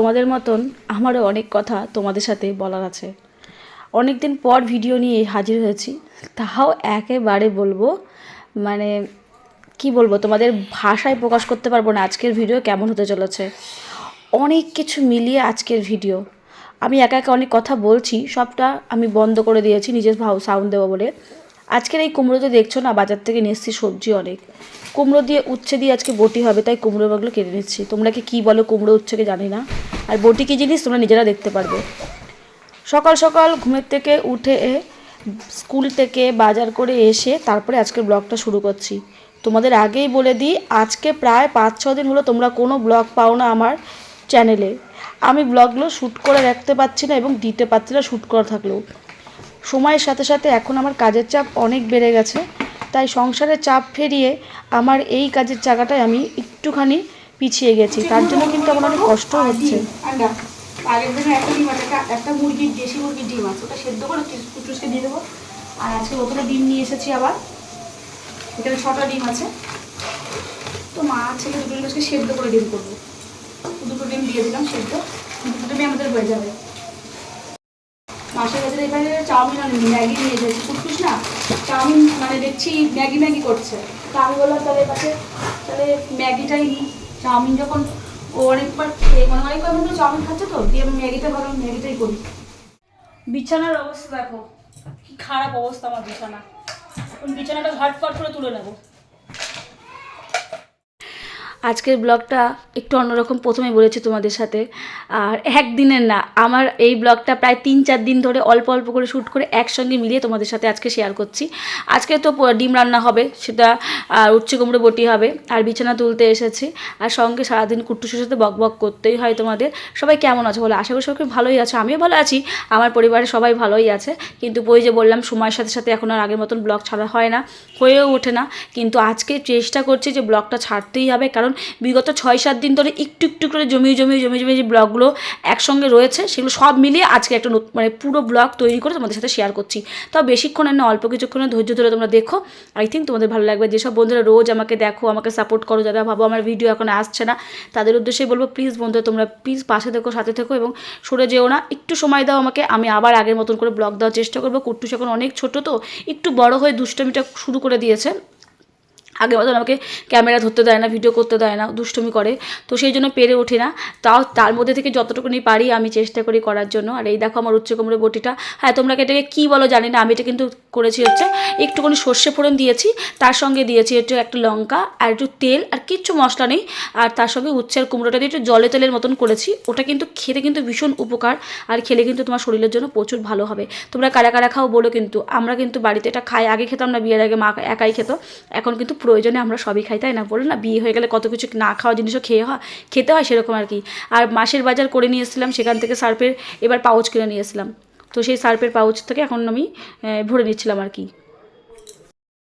তোমাদের মতন আমারও অনেক কথা তোমাদের সাথে বলার আছে। অনেক দিন পর ভিডিও নিয়ে হাজির হয়েছি, তাহাও একেবারে বলব মানে কি বলব, তোমাদের ভাষায় প্রকাশ করতে পারব না, আজকের ভিডিও কেমন হতে চলেছে। অনেক কিছু মিলিয়ে আজকের ভিডিও আমি একা একা অনেক কথা বলছি, সবটা আমি বন্ধ করে দিয়েছি, নিজের ভাও সাউন্ড দেবো বলে। আজকের এই কুমড়ো যে দেখছ না, বাজার থেকে নিয়ে এসেছি সবজি অনেক। কুমড়ো দিয়ে উচ্ছে দিয়ে আজকে বটি হবে, তাই কুমড়ো বাগুলো কেটে নিচ্ছি। তোমরা কি কী বলো কুমড়ো উচ্ছেকে জানি না। আর বটি কী জিনিস তোমরা নিজেরা দেখতে পারবে। সকাল সকাল ঘুমের থেকে উঠে স্কুল থেকে বাজার করে এসে তারপরে আজকের ব্লগটা শুরু করছি। তোমাদের আগেই বলে দিই, আজকে প্রায় পাঁচ, ছ দিন হলো তোমরা কোনো ব্লগ পাও না আমার চ্যানেলে। আমি ব্লগগুলো শ্যুট করে রাখতে পারছি না এবং দিতে পারছি না, শ্যুট করা থাকলেও। সময়ের সাথে সাথে এখন আমার কাজের চাপ অনেক বেড়ে গেছে। তাই সংসারের চাপ ফেরিয়ে আমার এই কাজের জায়গাটায় আমি একটুখানি পিছিয়ে গেছি। তার জন্য কিন্তু আমার অনেক কষ্ট হচ্ছে। দিনে একটা মুরগির, দেশি মুরগির ডিম আছে। ওটা সেদ্ধ করে দিয়ে দেবো। আর আজকে ডিম নিয়ে এসেছি আবার। এখানে ছটা ডিম আছে। তো মা ছেলে দুটো সেদ্ধ করে ডিম করব। দুটো ডিম দিয়ে দিলাম সেদ্ধ। দুটো আমাদের হয়ে যাবে। মাসের কাছে এখানে চাউমিন আর ম্যাগি নিয়ে এসেছি। কুটকুস না? চাউমিন মানে দেখছি ম্যাগি ম্যাগি করছে। তা আমি বললাম, তাহলে কাছে, তাহলে ম্যাগিটাই নিই। চাউমিন যখন ও অনেকবার খেয়ে মানে অনেকবার হয় চাউমিন খাচ্ছে তো, দিয়ে আমি ম্যাগিটা ভাবলাম ম্যাগিটাই করি। বিছানার অবস্থা দেখো, কি খারাপ অবস্থা আমার বিছানা। বিছানাটা ঝটপট করে তুলে নেব। আজকের ব্লগটা একটু অন্যরকম প্রথমে বলেছি তোমাদের সাথে। আর একদিনের না, আমার এই ব্লগটা প্রায় তিন চার দিন ধরে অল্প অল্প করে শ্যুট করে একসঙ্গে মিলিয়ে তোমাদের সাথে আজকে শেয়ার করছি। আজকে তো ডিম রান্না হবে, সেটা, আর উচ্ছে কুমড়ো বটি হবে, আর বিছানা তুলতে এসেছি। আর সঙ্গে সারাদিন কুট্টুসের সাথে বক বক করতেই হয় তোমাদের। সবাই কেমন আছে বলো? আশা করি সবাই ভালোই আছে, আমিও ভালো আছি, আমার পরিবারের সবাই ভালোই আছে। কিন্তু ওই যে বললাম, সময়ের সাথে সাথে এখন আর আগের মতন ব্লগ ছাড়া হয় না, হয়েও ওঠে না। কিন্তু আজকে চেষ্টা করছি যে ব্লগটা ছাড়তেই হবে, কারণ বিগত ছয় সাত দিন ধরে একটু একটু করে জমিয়ে জমিয়ে জমিয়ে জমিয়ে যে ব্লগগুলো একসঙ্গে রয়েছে, সেগুলো সব মিলিয়ে আজকে একটা মানে পুরো ব্লগ তৈরি করে তোমাদের সাথে শেয়ার করছি। তাও বেশিক্ষণের না, অল্প কিছুক্ষণের ধৈর্য ধরে তোমরা দেখো। আই থিঙ্ক তোমাদের ভালো লাগবে। যেসব বন্ধুরা রোজ আমাকে দেখো, আমাকে সাপোর্ট করো, যারা ভাবো আমার ভিডিও এখন আসছে না, তাদের উদ্দেশ্যে বলব প্লিজ বন্ধুরা তোমরা প্লিজ পাশে থেকো, সাথে থেকো এবং সরে যেও না। একটু সময় দাও আমাকে, আমি আবার আগের মতন করে ব্লগ দেওয়ার চেষ্টা করব। কুট্টুস এখন অনেক ছোট তো, একটু বড় হয়ে দুষ্টমিটা শুরু করে দিয়েছে। আগে মতন আমাকে ক্যামেরা ধরতে দেয় না ভিডিও করতে দেয় না, দুষ্টুমি করে। তো সেই জন্য পেরে ওঠে না। তাও তার মধ্যে থেকে যতটুকুনি পারি আমি চেষ্টা করি করার জন্য। আর এই দেখো আমার উচ্চ কোমরের বটিটা। হ্যাঁ তোমরা এটাকে কী বলো জানি না, আমি এটা কিন্তু করেছি হচ্ছে একটুখানি সর্ষে ফোড়ন দিয়েছি, তার সঙ্গে দিয়েছি একটু একটা লঙ্কা আর একটু তেল আর কিচ্ছু মশলা নেই। আর তার সঙ্গে উচ্ছের কুমড়োটা দিয়ে একটু জলে তেলের মতন করেছি। ওটা কিন্তু খেতে কিন্তু ভীষণ উপকার আর খেলে কিন্তু তোমার শরীরের জন্য প্রচুর ভালো হবে। তোমরা কারা কারা খাও বলো কিন্তু। আমরা কিন্তু বাড়িতে এটা খাই, আগে খেতাম না, বিয়ের আগে মা একাই খেত। এখন কিন্তু প্রয়োজনে আমরা সবই খাই, তাই না? বলো না, বিয়ে হয়ে গেলে কত কিছু না খাওয়া জিনিসও খেয়ে হয়, খেতে হয় সেরকম আর কি। আর মাসের বাজার করে নিয়ে এসেছিলাম, সেখান থেকে সার্ফের এবার পাউচ কিনে নিয়ে এসেছিলাম। তো সেই সার্ফের পাউচ থেকে এখন আমি ভরে নিচ্ছিলাম আর কি।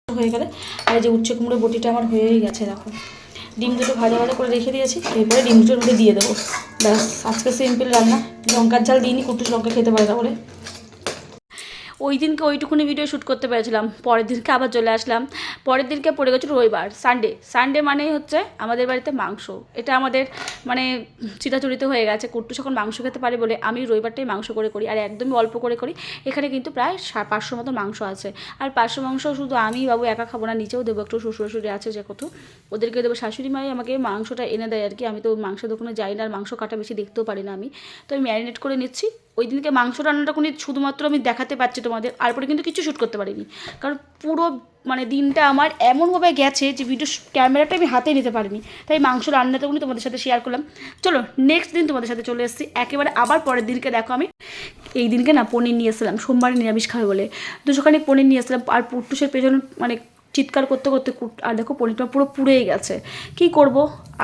হয়ে গেলে, আর যে উচ্চ কুমড়ো বটিটা আমার হয়েই গেছে, দেখো। ডিম দুটো ভাজা ভাজা করে রেখে দিয়েছি, এরপরে ডিম দুটোর মধ্যে দিয়ে দেবো। ব্যাস, আজকে সিম্পল রান্না। লঙ্কার ঝাল দিইনি, কুটুস লঙ্কা খেতে পারে না বলে। ওই দিনকে ওইটুকুনি ভিডিও শ্যুট করতে পেরেছিলাম। পরের দিনকে আবার চলে আসলাম। পরের দিনকে পড়ে গেছিল রবিবার সানডে সানডে মানেই হচ্ছে আমাদের বাড়িতে মাংস। এটা আমাদের মানে চিরাচরিত হয়ে গেছে। কুট্টু যখন মাংস খেতে পারে বলে আমি রবিবারটাই মাংস করে করি। আর একদমই অল্প করে করি। এখানে কিন্তু প্রায় পাঁচশো মতো মাংস আছে। আর পাঁচশো মাংস শুধু আমি বাবু একা খাব না নিচেও দেবো। একটু শ্বশুর শাশুড়ি আছে যে কত। ওদেরকে দেবো। শাশুড়ি মাই আমাকে মাংসটা এনে দেয় আর কি। আমি তো মাংস দোকানে যাই না আর মাংস কাটা বেশি দেখতেও পারি না আমি। তো আমি ম্যারিনেট করে নিচ্ছি। ওই দিনকে মাংস রান্নাটা কোনো শুধুমাত্র আমি দেখাতে পারছি তোমাদের আর পরে কিন্তু কিছু শ্যুট করতে পারিনি। কারণ পুরো মানে দিনটা আমার এমনভাবে গেছে যে ভিডিও ক্যামেরাটা আমি হাতে নিতে পারিনি। তাই মাংস রান্নাটা উনি তোমাদের সাথে শেয়ার করলাম। চলো নেক্সট দিন তোমাদের সাথে চলে এসেছি। একেবারে আবার পরের দিনকে দেখো আমি। এই দিনকে না পনির নিয়ে এসেছিলাম। সোমবারে নিরামিষ খাবে বলে। দুশোখানি পনির নিয়ে এসেছিলাম। আর পুট্টুসের পেছনে মানে চিৎকার করতে করতে আর দেখো পনিরটা পুরো পুড়েই গেছে। কি করব?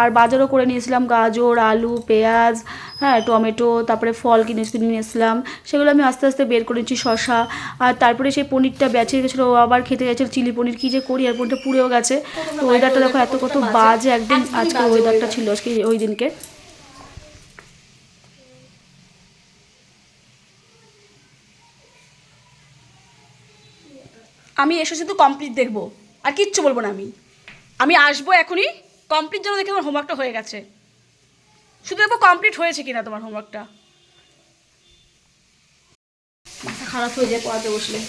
আর বাজারও করে নিয়েছিলাম গাজর আলু পেঁয়াজ হ্যাঁ টমেটো তারপরে ফল কিনে কিনে নিয়েছিলাম। সেগুলো আমি আস্তে আস্তে বের করেছি শশা আর তারপরে সেই পনিরটা বেঁচে গেছিল ও আবার খেতে গেছিল চিলি পনির। কী যে করি আর পনিরটা পুড়েও গেছে। তো ওয়েদারটা দেখো এত কত বাজে একদিন। আজকে ওয়েদারটা ছিল আজকে ওই দিনকে। আমি এসে শুধু কমপ্লিট দেখব। আর কিচ্ছু বলব না আমি। আমি আসব এখনই কমপ্লিট যেন দেখে আমার হোমওয়ার্কটা হয়ে গেছে। শুধু দেখব কমপ্লিট হয়েছে কিনা তোমার হোমওয়ার্কটা খারাপ হয়ে যায় পড়াতে বসলে।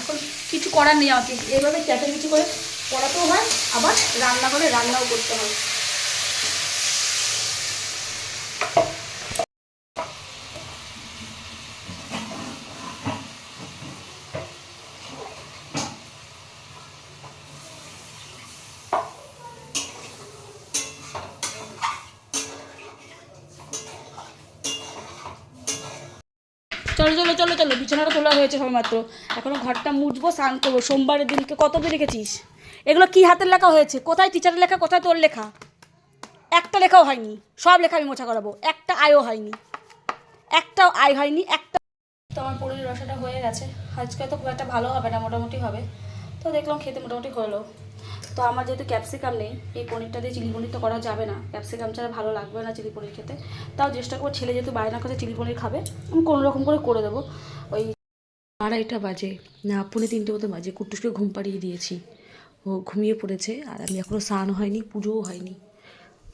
এখন কিছু করার নেই আমাকে। এইভাবে কিছু করে পড়াতেও হয়, আবার রান্না করে রান্নাও করতে হয় চলো চলো চলো চলো বিছানাটা তোলা হয়েছে সবেমাত্র এখনও ঘরটা মুছবো, স্নান করব। সোমবারের দিনকে কত দিন রেখেছিস? এগুলো কি হাতের লেখা হয়েছে? কোথায় টিচারের লেখা, কোথায় তোর লেখা? একটা লেখাও হয়নি। সব লেখা আমি মোছা করাবো। একটা আয়ও হয়নি। একটাও আয় হয়নি, একটা তো আমার পনির রসাটা হয়ে গেছে। আজকে তো খুব একটা ভালো হবে না, মোটামুটি হবে। তো দেখলাম খেতে মোটামুটি হলো তো আমার যেহেতু ক্যাপসিকাম নেই, এই পনিরটা দিয়ে চিলি পনির তো করা যাবে না। ক্যাপসিকাম ছাড়া ভালো লাগবে না চিলি পনির খেতে। তাও চেষ্টা করব, ছেলে যেহেতু বায়না কাছে চিলি পনির খাবে, আমি কোনো রকম করে করে দেবো। ওই আড়াইটা বাজে, না, পৌনে তিনটে মতো বাজে, কুটুসকে ঘুম পাড়িয়ে দিয়েছি। ও ঘুমিয়ে পড়েছে, আর আমি এখনও স্নান হয়নি, পুজোও হয়নি।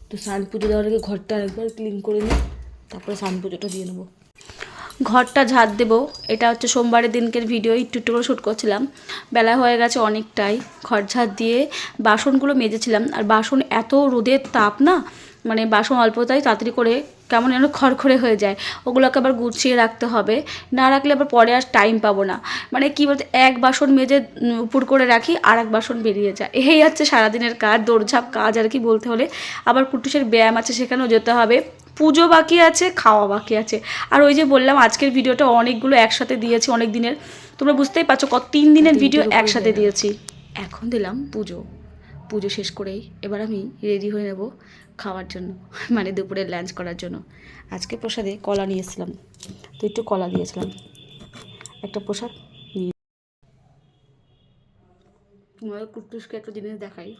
তো স্নান পুজো দেওয়ার আগে ঘরটা একবার ক্লিন করে নিই, তারপরে স্নান পুজোটা দিয়ে নেব। ঘরটা ঝাড় দেবো। এটা হচ্ছে সোমবারের দিনকের ভিডিও একটু একটু করে শ্যুট করছিলাম। বেলা হয়ে গেছে অনেকটাই। ঘর ঝাড় দিয়ে বাসনগুলো মেজেছিলাম। আর বাসন এত রোদের তাপ না মানে বাসন অল্পতাই তাড়াতাড়ি করে কেমন যেন খড়খড়ে হয়ে যায়। ওগুলোকে আবার গুছিয়ে রাখতে হবে। না রাখলে আবার পরে আর টাইম পাবো না। মানে কী বলতে, এক বাসন মেজে উপর করে রাখি আর এক বাসন বেরিয়ে যায়। এই হচ্ছে সারাদিনের কাজ, দৌড়ঝাঁপ কাজ আর কি বলতে হলে। আবার কুটুসের ব্যায়াম আছে, সেখানেও যেতে হবে। পুজো বাকি আছে খাওয়া বাকি আছে। আর ওই যে বললাম আজকের ভিডিওটা অনেকগুলো একসাথে দিয়েছি অনেক দিনের তোমরা বুঝতেই পারছ কত তিন দিনের ভিডিও একসাথে দিয়েছি। এখন দিলাম পুজো। পুজো শেষ করেই এবার আমি রেডি হয়ে নেব খাওয়ার জন্য মানে দুপুরের লাঞ্চ করার জন্য। আজকে প্রসাদে কলা নিয়েছিলাম তো একটু কলা দিয়েছিলাম। একটা প্রসাদ নিয়ে তোমার কুট্টুসকে একটা জিনিস দেখাই।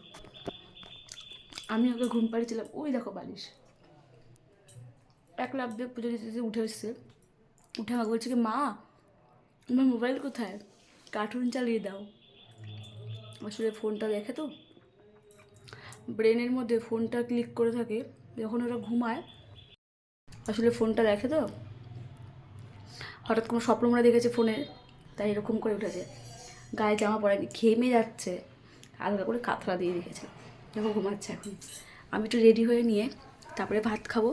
আমি ওকে ঘুম পাড়িয়েছিলাম। ওই দেখো বালিশ। এক লাভ দিয়ে পুজো দিতে উঠে এসছে। উঠে আমাকে বলছে কি, মা আমার মোবাইল কোথায়? কার্টুন চালিয়ে দাও। আসলে ফোনটা দেখে তো। ব্রেনের মধ্যে ফোনটা ক্লিক করে থাকে, যখন ওরা ঘুমায়, আসলে ফোনটা দেখে তো। হঠাৎ কোনো স্বপ্ন মনে দেখেছে ফোনে তাই এরকম করে উঠেছে। গায়ে জামা পড়েনি ঘেমে যাচ্ছে। আলাদা করে কাতলা দিয়ে রেখেছে। দেখো, ঘুমাচ্ছে এখন। আমি একটু রেডি হয়ে নিয়ে তারপরে ভাত খাব,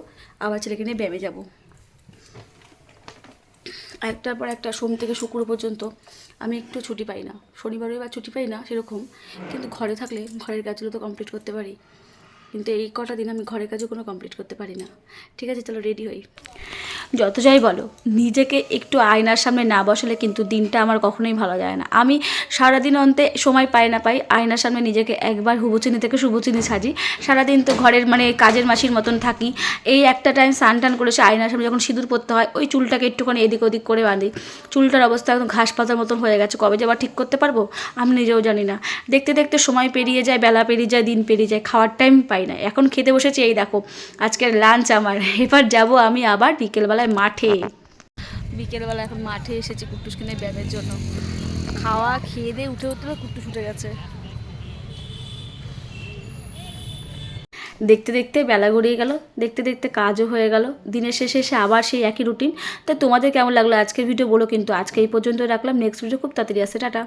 আবার ছেলেকে নিয়ে ব্যামে যাব। একটার পর একটা সোম থেকে শুক্র পর্যন্ত আমি একটু ছুটি পাই না। শনিবারে বা ছুটি পাই না সেরকম, কিন্তু ঘরে থাকলে ঘরের কাজগুলো তো কমপ্লিট করতে পারি। কিন্তু এই কটা দিন আমি ঘরের কাজও কোনো কমপ্লিট করতে পারি না। ঠিক আছে, চলো রেডি হই। যত যাই বলো, নিজেকে একটু আয়নার সামনে না বসালে কিন্তু দিনটা আমার কখনোই ভালো যায় না। আমি সারাদিন অন্তে সময় পাই না পাই, আয়নার সামনে নিজেকে একবার হুবুচিনি থেকে শুভচিনি সাজি। সারাদিন তো ঘরের মানে কাজের মাসির মতন থাকি। এই একটা টাইম স্নান টান করে সে আয়নার সামনে যখন সিঁদুর পরতে হয়, ওই চুলটাকে একটুখানি এদিক ওদিক করে বাঁধি। চুলটার অবস্থা একদম ঘাস পাতার মতন হয়ে গেছে। কবে যে আবার ঠিক করতে পারব, আমি নিজেও জানি না। দেখতে দেখতে সময় পেরিয়ে যায়, বেলা পেরিয়ে যায়, দিন পেরিয়ে যায়, খাওয়ার টাইম পাই না। এখন খেতে বসেছি, এই দেখো, আজকের লাঞ্চ আমার। এবার যাব আমি আবার বিকেলবেলায় মাঠে। বিকেলবেলা এখন মাঠে এসেছি কুট্টুস কিনে ব্যায়ামের জন্য। খাওয়া খেয়ে দিয়ে উঠে উঠতে কুট্টুস উঠে গেছে। দেখতে দেখতে বেলা গড়িয়ে গেল দেখতে দেখতে কাজও হয়ে গেল। দিনের শেষে এসে আবার সেই একই রুটিন তো তোমাদের কেমন লাগল? আজকের ভিডিও বলো কিন্তু। আজকে এই পর্যন্ত রাখলাম। নেক্সট ভিডিও খুব তাড়াতাড়ি আসে। টাটা।